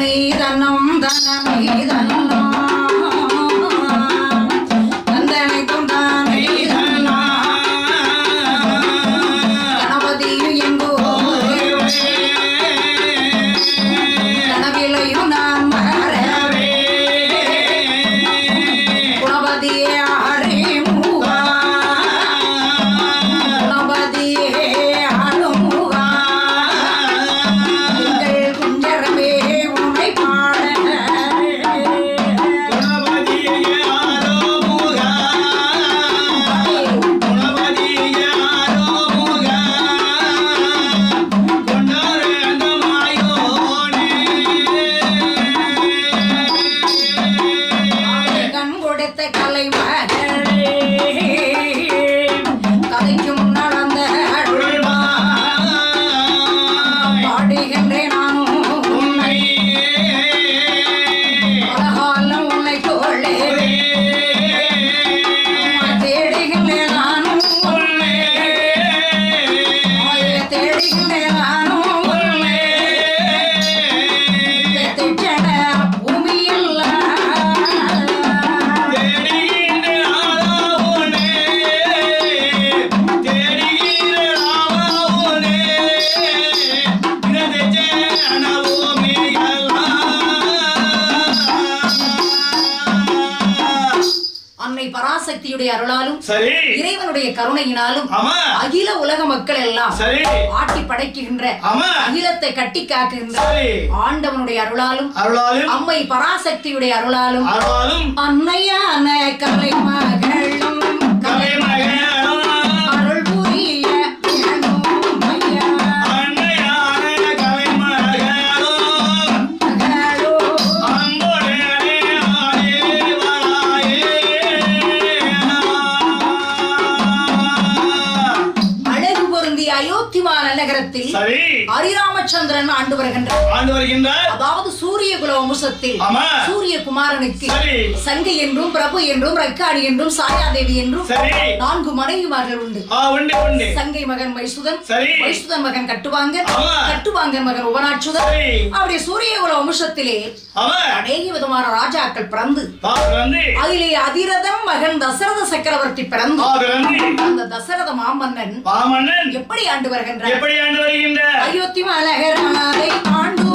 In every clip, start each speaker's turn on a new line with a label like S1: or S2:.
S1: ധനമീതനം ധനമീതനം.
S2: சரி.
S1: இறைவனுடைய கருணையினாலும் அகில உலக மக்கள் எல்லாம் ஆட்டி படைக்குகின்ற
S2: ஆமா.
S1: அகிலத்தை கட்டி காக்குகின்ற ஆண்டவனுடைய அருளாலும்
S2: அருளாலும்
S1: அம்மை பராசக்தியுடைய அருளாலும்
S2: அருளாலும்.
S1: அன்னையான கலை மகளும்
S2: சரி.
S1: ஹரிராமச்சந்திரன் ஆண்டு வருகின்றார்.
S2: ஆண்டு வருகின்றார்.
S1: அதாவது வம்சத்தில் சூரிய குமாரனுக்கு சங்கை என்றும் பிரபு என்றும் ரக்காடி என்றும் சாயாதேவி என்றும் நான்கு மனைவிமார்கள் உண்டு. சங்கை மகன் மைசுதன்
S2: சரி.
S1: வைசுதன் மகன் கட்டுவாங்கன்
S2: ஆமா.
S1: கட்டுவாங்கன் மகன் உபநாச்சுதன்
S2: சரி.
S1: அப்படி சூரியகுல வம்சத்திலே
S2: அவன்
S1: அநேக விதமான ராஜாக்கள் பிறந்து அதிலே அதிரதம் மகன் தசரத சக்கரவர்த்தி பிறந்து அந்த தசரத மாமன்னன் எப்படி ஆண்டு வருகின்றார்?
S2: எப்படி ஆண்டு வருகின்றார்?
S1: அயோத்தி மலகரனாதை ஆண்டுவாரான்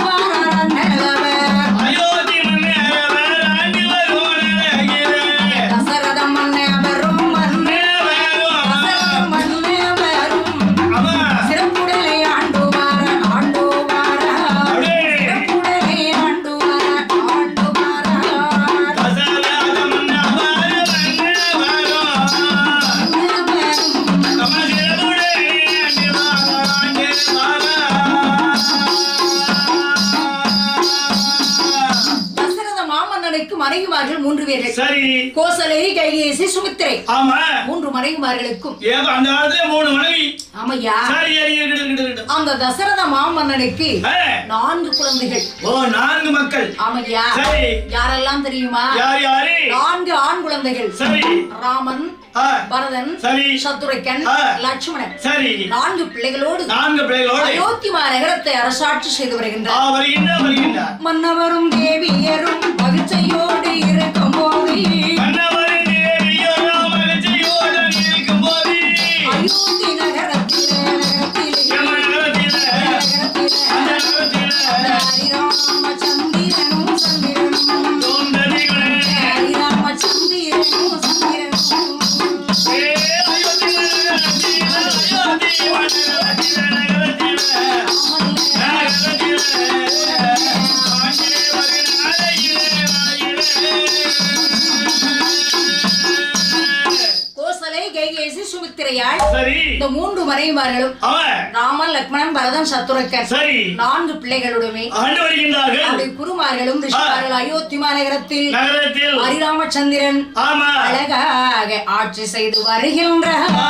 S1: மனைவிமார்கள் மூன்று பேர்கள்.
S2: சரி.
S1: கோசலை கைகேசி சுமித்திரை
S2: ஆமா.
S1: மூன்று மனைவிமார்களுக்கும்
S2: ஏன் அந்த காலத்துல மூணு மனைவி.
S1: ஆமையா?
S2: சரி.
S1: அந்த தசரத மாமன்னனுக்கு நான்கு குழந்தைகள்.
S2: ஓ நான்கு மக்கள்.
S1: ஆமையா?
S2: சரி.
S1: யாரெல்லாம் தெரியுமா?
S2: யார் யாரு?
S1: நான்கு ஆண் குழந்தைகள்.
S2: சரி.
S1: ராமன் பரதன்
S2: சரி.
S1: சத்துரைக்கன். லட்சுமணன்.
S2: சரி.
S1: நான்கு பிள்ளைகளோடு
S2: நான்கு பிள்ளைகளோடு
S1: அயோத்தி மாநகரத்தை அரசாட்சி செய்து வருகின்றார். மன்னவரும் தேவியரும் மகிழ்ச்சியோடு இருக்கும் போது
S2: சரி.
S1: இந்த மூன்று மனைவிமார்களும்
S2: அவன்
S1: ராமன் லக்ஷ்மணன் பரதன் சத்துரக்கன்
S2: சரி.
S1: நான்கு பிள்ளைகளுடமே அவருடைய குருமார்களும் ரிஷிமார்கள் அயோத்தி மாநகரத்தில்
S2: நகரத்தில்.
S1: ஹரிராமச்சந்திரன் அழகாக ஆட்சி செய்து வருகின்ற
S2: ஆ,